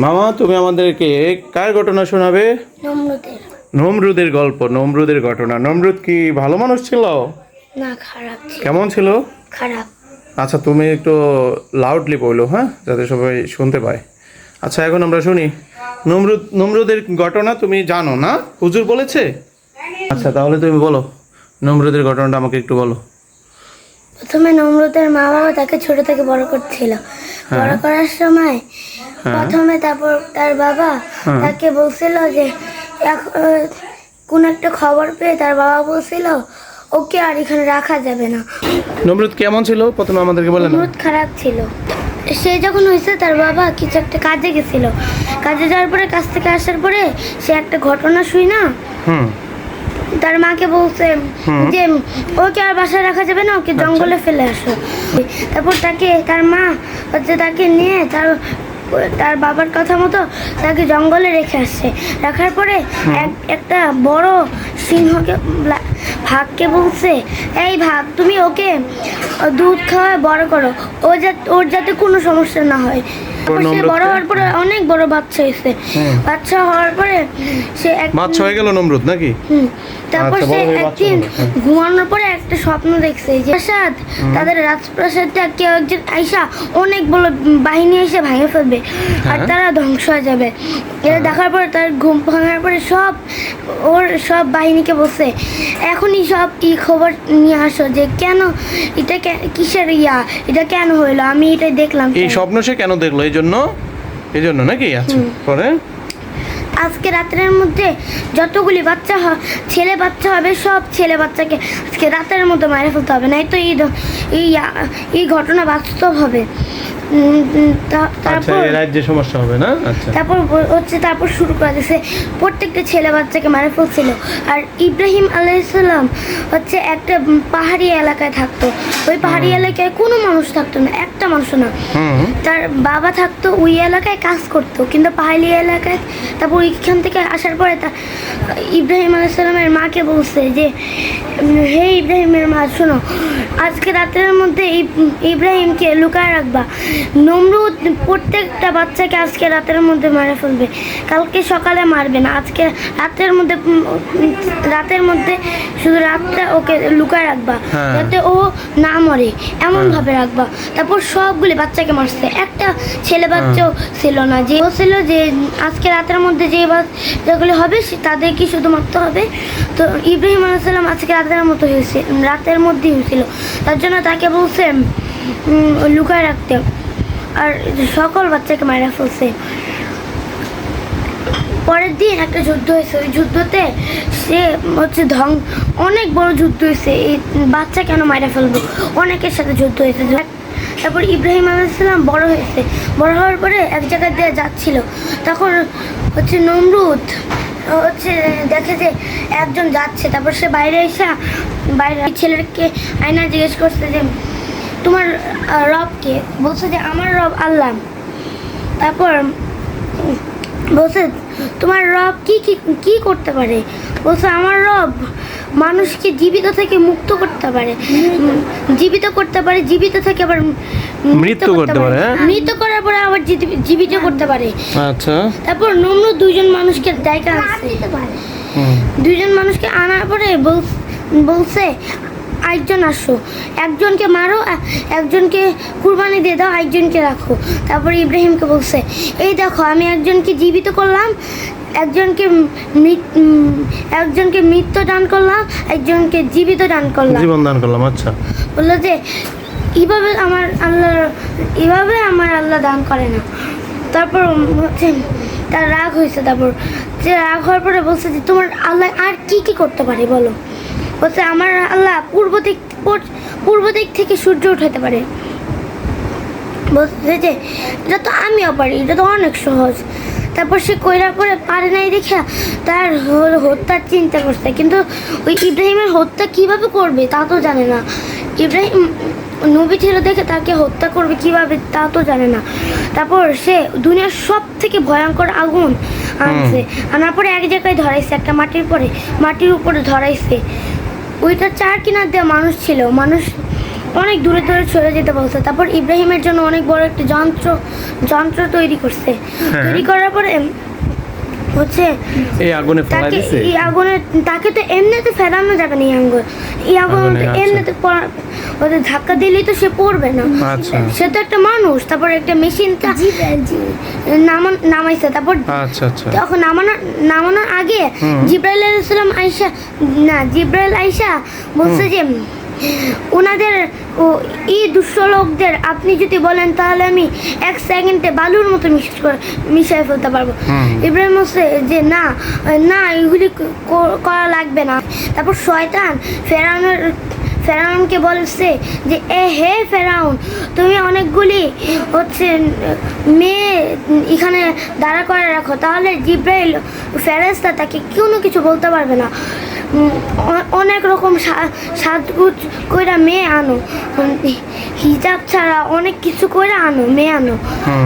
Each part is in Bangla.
মামা তুমি আমাদেরকে কার ঘটনা শোনাবে? নমরুদের। গল্প নমরুদের ঘটনা। নমরুদ কি ভালো মানুষ ছিল? না খারাপ কেমন ছিল? খারাপ। আচ্ছা তুমি একটু লাউডলি বলল হ্যাঁ? যাতে সবাই শুনতে পায়। আচ্ছা এখন আমরা শুনি। নমরুদ নমরুদের ঘটনা তুমি জানো না? হুজুর বলেছে? আচ্ছা তাহলে তুমি বলো। নমরুদের ঘটনাটা আমাকে একটু বলো। প্রথমে নমরুদের মা বাবা তাকে ছোট থেকে বড় করছিল। বড় করার সময় প্রথমে তারপর তার বাবা হ্যাঁ। তাকে বলছিল যে কোন একটা খবর পেয়ে তার বাবা বলছিল ওকে আর এখানে রাখা যাবে না। নমরুদ কেমন ছিল? প্রথমে আমাদেরকে বলে না নমরুদ খারাপ ছিল। সে যখন হয়েছে তার বাবা কিছু একটা কাজে গেছিল। কাজে যাওয়ার পরে কাজ থেকে আসার পরে সে একটা ঘটনা শুই না? তার মাকে বলছে যে ওকে আর বাসায় রাখা যাবে না ওকে জঙ্গলে ফেলে আসো। তারপর তাকে তার মা হচ্ছে তাকে নিয়ে তার তার বাবার কথা মতো তাকে জঙ্গলে রেখে আসছে। রাখার পরে এক- একটা বড় সিংহকে ভাগকে বলছে এই ভাগ তুমি ওকে দুধ খাওয়ায় বড় করো। ও যাতে ওর যাতে কোনো সমস্যা না হয়। সে বড় হওয়ার পরে অনেক বড় বাচ্চা হয়েছে। বাচ্চা হওয়ার পরে সে বাচ্চা হয়ে গেল নমরুদ নাকি? তারপর আচ্ছা, সে হয়ে একদিন হ্যাঁ। ঘুমানোর পরে একটা স্বপ্ন দেখছে যে প্রাসাদ তাদের রাজপ্রাসাদটা কেউ একজন আইসা অনেক বড় বাহিনী এসে ভেঙে ফেলবে আর হ্যাঁ। তারা ধ্বংস হয়ে যাবে। এটা দেখার পরে তার ঘুম ভাঙার পরে সব ওর সব বাহিনীকে বসে এখনই সব ই খবর নিয়ে আসো যে কেন এটা কিসের ইয়া এটা কেন হইল? আমি এটা দেখলাম এই স্বপ্ন সে কেন দেখল? এই জন্য? এই জন্য নাকি? আচ্ছা পরে? আজকে রাতের মধ্যে যতগুলি বাচ্চা ছেলে বাচ্চা হবে সব ছেলে বাচ্চাকে আজকে রাতের মধ্যে মারা ফেলতে হবে নাই তো এই এই এই ঘটনা বাস্তব হবে। আচ্ছা তারপর রাজ্যে সমস্যা হবে না? আচ্ছা। তারপর হচ্ছে তারপর শুরু করে দিয়েছে প্রত্যেকটা ছেলে বাচ্চাকে মারা ফেলছিল। আর ইব্রাহিম আলাইসাল্লাম হচ্ছে একটা পাহাড়ি এলাকায় থাকতো। ওই পাহাড়ি এলাকায় কোনো মানুষ থাকতো না একটা মানুষ না। তার বাবা থাকতো ওই এলাকায় কাজ করতো কিন্তু পাহাড়ি এলাকায় তারপর ওইখান থেকে আসার পরে তা ইব্রাহিম আলাইসাল্লামের মাকে বলছে যে হে ইব্রাহিমের মা শোনো আজকে রাতের মধ্যে ইব্রাহিমকে লুকায় রাখবা। নমরুদ প্রত্যেকটা বাচ্চাকে আজকে রাতের মধ্যে মারা ফেলবে। কালকে সকালে মারবে না আজকে রাতের মধ্যে রাতের মধ্যে শুধু রাতটা ওকে লুকায় রাখবা হ্যাঁ। যাতে ও না মরে এমন ভাবে রাখবা। তারপর সবগুলি বাচ্চাকে মারছে। একটা ছেলে বাচ্চাও ছিল না যে ও ছিল যে আজকে রাতের মধ্যে যে বাচ্চাগুলি হবে সে- তাদেরকে শুধু মারতে হবে। তো ইব্রাহিম আলাইসাল্লাম আজকে রাতের মতো হয়েছে রাতের মধ্যেই হয়েছিল। তার জন্য তাকে বলছে লুকায় রাখতে। আর সকল বাচ্চাকে মারা ফেলছে। পরের দিন একটা যুদ্ধ হয়েছে। ওই যুদ্ধতে সে হচ্ছে ধং অনেক বড় যুদ্ধ হয়েছে। এই বাচ্চা কেন মারা ফেলব? অনেকের সাথে যুদ্ধ হয়েছে। তারপর ইব্রাহিম আলাইসাল্লাম বড় হয়েছে। বড় হওয়ার পরে এক জায়গা দিয়ে যাচ্ছিল। তখন হচ্ছে নমরুদ হচ্ছে দেখে যে একজন যাচ্ছে। তারপর সে বাইরে এসে বাইরে ছেলেকে আয়না জিজ্ঞেস করছে যে তোমার আহ, রব কে বলছে যে আমার রব আল্লাহ। তারপর বলছে তোমার রব কি কি করতে পারে? বলছে আমার রব মানুষকে জীবিত থেকে মুক্ত করতে পারে। জীবিত করতে পারে জীবিত থেকে আবার মৃত্যু করতে পারে, হ্যাঁ? মৃত্যু করার পরে আবার জীবিত করতে পারে। আচ্ছা। তারপর নম্র দুইজন মানুষকে দেখা আসছে হুম। দুইজন মানুষকে আনার পরে বল- বলছে একজন আসো। একজনকে মারো একজনকে কুরবানি দিয়ে দাও একজনকে রাখো। তারপর ইব্রাহিমকে বলছে এই দেখো আমি একজনকে জীবিত করলাম একজনকে একজনকে মৃত্যু দান করলাম একজনকে জীবিত দান করলাম। জীবন দান করলাম আচ্ছা। বলল যে এইভাবে আমার আল্লাহ এভাবে আমার আল্লাহ দান করে না। তারপর হচ্ছে তার রাগ হয়েছে তারপর। যে রাগ হওয়ার পরে বলছে যে তোমার আল্লাহ আর কি কি করতে পারে বলো? বলছে আমার আল্লাহ পূর্ব দিক পূর্ব দিক থেকে সূর্য উঠাতে পারে। বলছে যে এটা তো আমিও পারি এটা তো অনেক সহজ। তারপর সে কইরা করে পারে নাই দেখা তার হত্যার চিন্তা করছে। কিন্তু ওই ইব্রাহিমের হত্যা কীভাবে করবে তা তো জানে না। ইব্রাহিম নবী ছিল দেখে তাকে হত্যা করবে কীভাবে তা তো জানে না। তারপর সে দুনিয়ার সব থেকে ভয়ঙ্কর আগুন আনছে। আনার পরে এক জায়গায় ধরাইছে একটা মাটির পরে মাটির উপরে ধরাইছে। ওইটা চার কিনার দেওয়া মানুষ ছিল। মানুষ অনেক দূরে দূরে চলে যেতে বলছে তারপর ইব্রাহিমের জন্য অনেক বড় একটা যন্ত্র যন্ত্র তৈরি করছে। হ্যাঁ। তৈরি করার পরে হচ্ছে? এই আগুনে তাকে দিছে? এই আগুনে তাকে তো এমনিতে ফেরানো যাবে না এই আগুন। এই আগুন। এমনিতে ওদের ধাক্কা দিলেই তো সে পড়বে না। আচ্ছা। সে তো একটা মানুষ তারপর একটা মেশিন নামান নামাইছে তারপর আচ্ছা আচ্ছা। তখন নামানোর নামানোর আগে। জিব্রাইল আলাইসালাম আইসা না জিব্রাইল আইসা বলছে যে ওনাদের ও এই দুষ্ট লোকদের আপনি যদি বলেন তাহলে আমি এক সেকেন্ডে বালুর মতো মিশিয়ে করে মিশিয়ে ফেলতে পারব। হুম। ইব্রাহিম বলছে যে না না এগুলি করা লাগবে না। তারপর শয়তান ফেরানোর ফেরাউনকে বলছে যে এ হে ফেরাউন তুমি অনেকগুলি হচ্ছে মেয়ে এখানে দাঁড়া করে রাখো। তাহলে জিব্রাইল ফেরেস্তা তাকে কোনো কিছু বলতে পারবে না। অনেক রকম সাজগুজ কইরা মেয়ে আনো। হিজাব ছাড়া অনেক কিছু কইরা আনো মেয়ে আনো।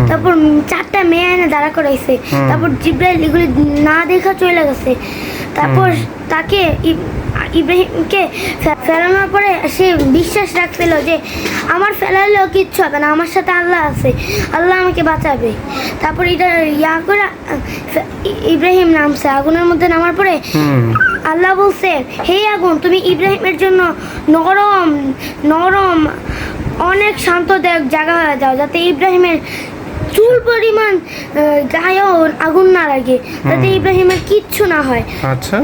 তারপর চারটা মেয়ে এনে দাঁড়া করাইছে। তারপর জিব্রাইল এগুলি না দেখা চলে গেছে। তারপর তাকে ইব্রাহিমকে ফে- ফেরানোর পরে সে বিশ্বাস রাখছিল যে আমার ফেলালেও কিচ্ছু হবে না আমার সাথে আল্লাহ আছে। আল্লাহ আমাকে বাঁচাবে। তারপর এটা ইয়া করে ইব্রাহিম নামছে আগুনের মধ্যে নামার পরে আল্লাহ বলছে হে আগুন তুমি ইব্রাহিমের জন্য নরম নরম অনেক শান্ত দেখ জায়গা হয়ে যাও যাতে ইব্রাহিমের চুল পরিমাণ গায়েও আগুন না লাগে যাতে ইব্রাহিমের কিচ্ছু না হয়। আচ্ছা।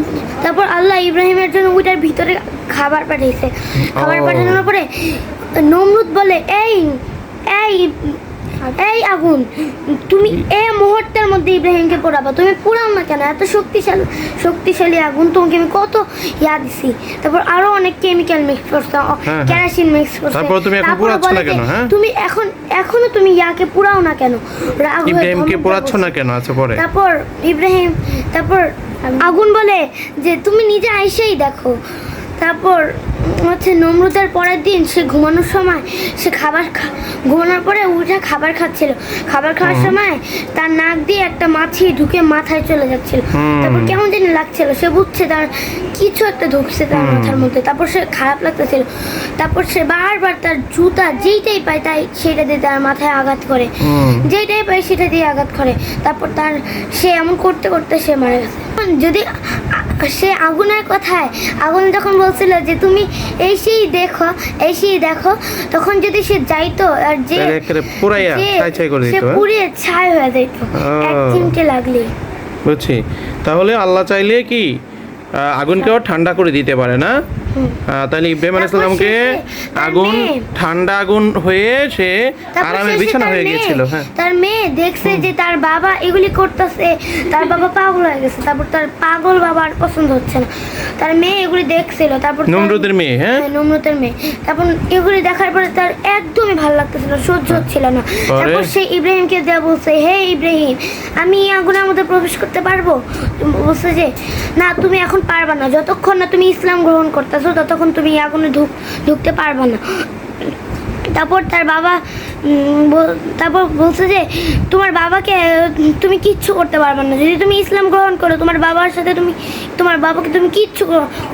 তারপর আল্লাহ ইব্রাহিমের জন্য ওইটার ভিতরে খাবার পাঠিয়েছে। খাবার পাঠানোর পরে নমরুদ বলে এই এই এই আগুন তুমি এ মুহূর্তের মধ্যে ইব্রাহিমকে পোড়াবো। তুমি পোড়াও না কেন? এত শক্তিশালী শক্তিশালী আগুন। তোমাকে আমি কত ইয়া দিছি। তারপর আরও অনেক কেমিক্যাল মিক্স করছে। কেরাসিন মিক্স করছে। তারপর তুমি এখন পোড়াচ্ছ না কেন, হ্যাঁ? তুমি এখন এখনও তুমি ইয়াকে পোড়াও না কেন? রাগ ইব্রাহিমকে পোড়াচ্ছ না কেন আচ্ছা পরে। তারপর ইব্রাহিম তারপর আগুন বলে যে তুমি নিজে আইসেই দেখো। তারপর হচ্ছে নমরুদের পরের দিন সে ঘুমানোর সময় সে খাবার ঘুমানোর পরে উঠে খাবার খাচ্ছিল। খাবার খাওয়ার সময় তার নাক দিয়ে একটা মাছি ঢুকে মাথায় চলে যাচ্ছিল। তারপর কেমন জানি লাগছিল সে বুঝছে তার কিছু একটা ঢুকছে তার মাথার মধ্যে। তারপর সে খারাপ লাগতেছিল। তারপর সে বারবার তার জুতা যেইটাই পায় তাই সেটা দিয়ে তার মাথায় আঘাত করে। যেইটাই পায় সেটা দিয়ে আঘাত করে। তারপর তার সে এমন করতে করতে সে মারা গেছে। যদি সে আগুনের কথায় আগুন যখন বলছিল যে তুমি এই সেই দেখো এসেই সেই দেখো তখন যদি সে যাইতো আর যে সে হ্যাঁ? পুড়িয়ে ছাই হয়ে যাইত এক। চিমটে লাগলে বুঝছি তাহলে আল্লাহ চাইলে কি আগুনকেও ঠান্ডা করে দিতে পারে না তাহলে ইব্রাহিম আগুন ঠান্ডা আগুন হয়ে সে আরামে বিছানা হয়ে গিয়েছিল হ্যাঁ। তার মেয়ে দেখছে যে তার বাবা এগুলি করতেছে। তার বাবা পাগল হয়ে গেছে। তারপর তার পাগল বাবার পছন্দ হচ্ছে না। তার মেয়ে এগুলি দেখছিল। তারপর নমরুদের মেয়ে হ্যাঁ? হ্যাঁ, নমরুদের মেয়ে। তারপর এগুলি দেখার পরে তার একদমই ভালো লাগতেছিল সহ্য হচ্ছিল না। পরে? তারপর সে ইব্রাহিমকে দেওয়া বলছে হে ইব্রাহিম আমি আগুনের মধ্যে প্রবেশ করতে পারব? বলছে যে না তুমি এখন পারবা না। যতক্ষণ না তুমি ইসলাম গ্রহণ করতেছো ততক্ষণ তুমি আগুনে ঢুক ঢুকতে পারবা না। তারপর তার বাবা তারপর বলছে যে তোমার বাবাকে তুমি কিচ্ছু করতে পারবে না। যদি তুমি ইসলাম গ্রহণ করো তোমার বাবার সাথে তুমি তোমার বাবাকে তুমি কিচ্ছু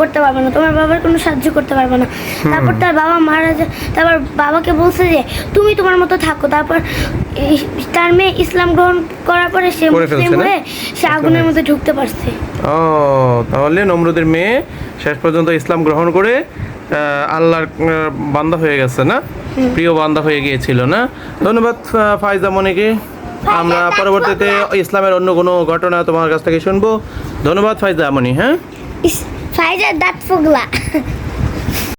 করতে পারবে না। তোমার বাবার কোনো সাহায্য করতে পারবে না। তারপর তার বাবা মারা যায়। তারপর বাবাকে বলছে যে তুমি তোমার মতো থাকো। তারপর তার মেয়ে ইসলাম গ্রহণ করার পরে সে মুসলিম হয়ে সে আগুনের মধ্যে ঢুকতে পারছে। ও তাহলে নমরুদের মেয়ে শেষ পর্যন্ত ইসলাম গ্রহণ করে আল্লাহর বান্দা হয়ে গেছে না? প্রিয় বান্দা হয়ে গিয়েছিল না? ধন্যবাদ ফাইজা মনিকে। আমরা পরবর্তীতে ইসলামের অন্য কোনো ঘটনা তোমার কাছ থেকে শুনব। ধন্যবাদ ফাইজা মনি হ্যাঁ? ফাইজা দাঁত ফুগলা।